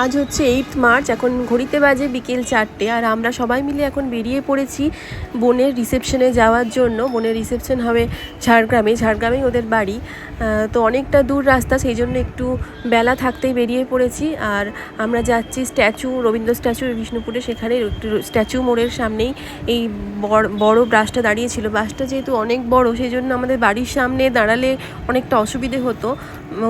আজ হচ্ছে eight March এখন ঘড়িতে বাজে বিকেল চারটে আর আমরা সবাই মিলে এখন বেরিয়ে পড়েছি বোনের রিসেপশনে যাওয়ার জন্য। বোনের রিসেপশন হবে ঝাড়গ্রামে, ঝাড়গ্রামেই ওদের বাড়ি। তো অনেকটা দূর রাস্তা, সেই জন্য একটু বেলা থাকতেই বেরিয়ে পড়েছি। আর আমরা যাচ্ছি স্ট্যাচু, রবীন্দ্র স্ট্যাচু বিষ্ণুপুরে। সেখানে স্ট্যাচু মোড়ের সামনেই এই বড় বাসটা দাঁড়িয়েছিল। বাসটা যেহেতু অনেক বড়, সেই জন্য আমাদের বাড়ির সামনে দাঁড়ালে অনেকটা অসুবিধে হতো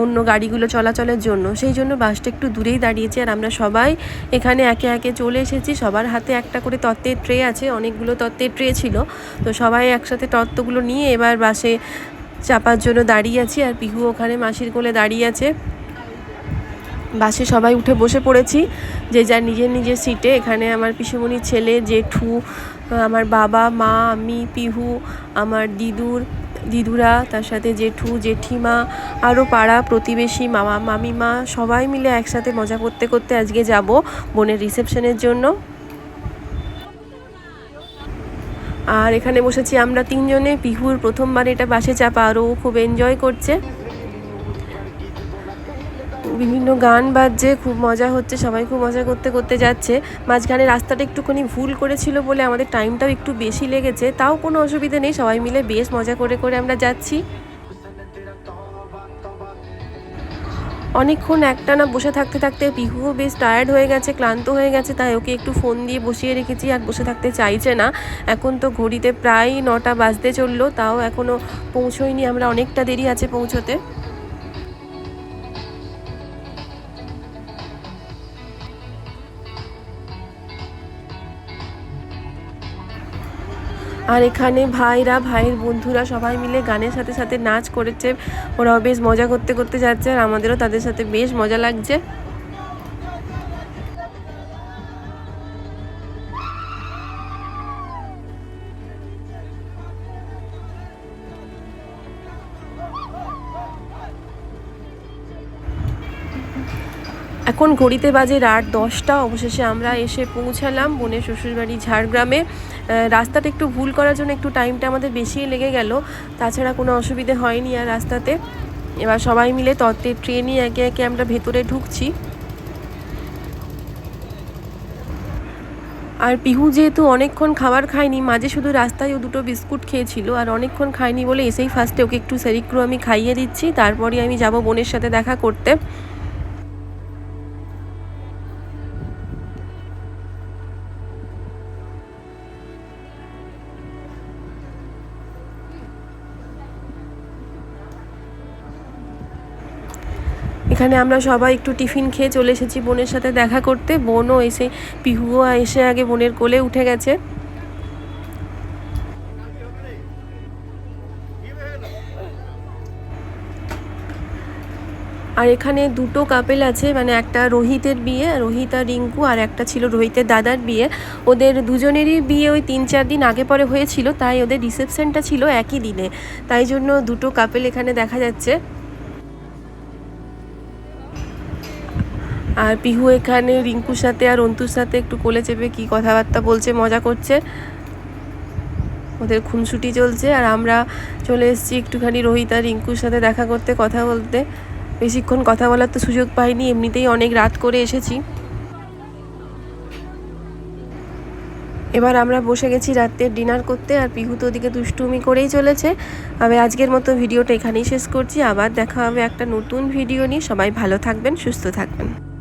অন্য গাড়িগুলো চলাচলের জন্য। সেই জন্য বাসটা একটু দূরেই দাঁড়িয়েছে আর আমরা সবাই এখানে একে একে চলে এসেছি। সবার হাতে একটা করে তত্ত্বের ট্রে আছে, অনেকগুলো তত্ত্বের ট্রে ছিল। তো সবাই একসাথে তত্ত্বগুলো নিয়ে এবার বাসে চাপার জন্য দাঁড়িয়ে আছি আর পিহু ওখানে মাসির কোলে দাঁড়িয়ে আছে। বাসে সবাই উঠে বসে পড়েছি। যে যার নিজের নিজের সিটে। এখানে আমার পিসুমণির ছেলে জেঠু, আমার বাবা, মা, আমি, পিহু, আমার দিদুর দিদুরা, তার সাথে জেঠু, জেঠিমা, আরও পাড়া, প্রতিবেশী, মামা, মামিমা, সবাই মিলে একসাথে মজা করতে করতে আজকে যাব বোনের রিসেপশনের জন্য। আর এখানে বসেছি আমরা তিনজনে। পিহুর প্রথমবার এটা বাসে চাপা আরও খুব এনজয় করছে। বিভিন্ন গান বাজছে, খুব মজা হচ্ছে, সবাই খুব মজা করতে করতে যাচ্ছে। মাঝখানে রাস্তাটা একটুখানি ভুল করেছিল বলে আমাদের টাইমটাও একটু বেশি লেগেছে, তাও কোনো অসুবিধা নেই, সবাই মিলে বেশ মজা করে করে আমরা যাচ্ছি। অনেকক্ষণ একটা না বসে থাকতে থাকতে পিহুও বেশ টায়ার্ড হয়ে গেছে, ক্লান্ত হয়ে গেছে, তাই ওকে একটু ফোন দিয়ে বসিয়ে রেখেছি, আর বসে থাকতে চাইছে না। এখন তো ঘড়িতে প্রায় নটা বাজতে চলল, তাও এখনও পৌঁছোয়নি, আমরা অনেকটা দেরি আছে পৌঁছোতে। আর এখানে ভাইরা, ভাইয়ের বন্ধুরা সবাই মিলে গানের সাথে সাথে নাচ করেছে। ওরাও বেশ মজা করতে করতে যাচ্ছে আর আমাদেরও তাদের সাথে বেশ মজা লাগছে। এখন ঘড়িতে বাজে রাত দশটা, অবশেষে আমরা এসে পৌঁছালাম বোনের শ্বশুরবাড়ি, ঝাড়গ্রামে। রাস্তাটা একটু ভুল করার জন্য একটু টাইমটা আমাদের বেশি লেগে গেল। তাছাড়া কোনো অসুবিধে হয়নি আর রাস্তাতে। এবার সবাই মিলে তত্ত্বের ট্রেনই একে একে আমরা ভেতরে ঢুকছি। আর পিহু যেহেতু অনেকক্ষণ খাবার খায়নি, মাঝে শুধু রাস্তায় ও দুটো বিস্কুট খেয়েছিল, আর অনেকক্ষণ খায়নি বলে এসেই ফার্স্টে ওকে একটু সেরিক্রু আমি খাইয়ে দিচ্ছি। তারপরে আমি যাব বোনের সাথে দেখা করতে। এখানে আমরা সবাই একটু টিফিন খেয়ে চলে এসেছি বোনের সাথে দেখা করতে। বোনও এসে, পিহুও এসে আগে বোনের কোলে উঠে গেছে। আর এখানে দুটো কাপেল আছে মানে একটা রোহিতের বিয়ে, রোহিত আর রিঙ্কু, আর একটা ছিল রোহিতের দাদার বিয়ে। ওদের দুজনেরই বিয়ে ওই তিন চার দিন আগে পরে হয়েছিল, তাই ওদের রিসেপশনটা ছিল একই দিনে। তাই জন্য দুটো কাপেল এখানে দেখা যাচ্ছে। আর পিহু এখানে, রিঙ্কুর সাথে আর অন্তুর সাথে একটু কোলে চেপে কি কথাবার্তা বলছে, মজা করছে। ওদের খুনসুটি চলছে আর আমরা চলে এসেছি একটুখানি রোহিত আর রিঙ্কুর সাথে দেখা করতে, কথা বলতে। বেশিক্ষণ কথা বলার তো সুযোগ পাইনি, এমনিতেই অনেক রাত করে এসেছি। এবার আমরা বসে গেছি রাত্রে ডিনার করতে আর পিহু তো ওদিকে দুষ্টুমি করেই চলেছে। আমি আজকের মতো ভিডিওটা এখানেই শেষ করছি, আবার দেখা হবে একটা নতুন ভিডিও নিয়ে। সবাই ভালো থাকবেন, সুস্থ থাকবেন।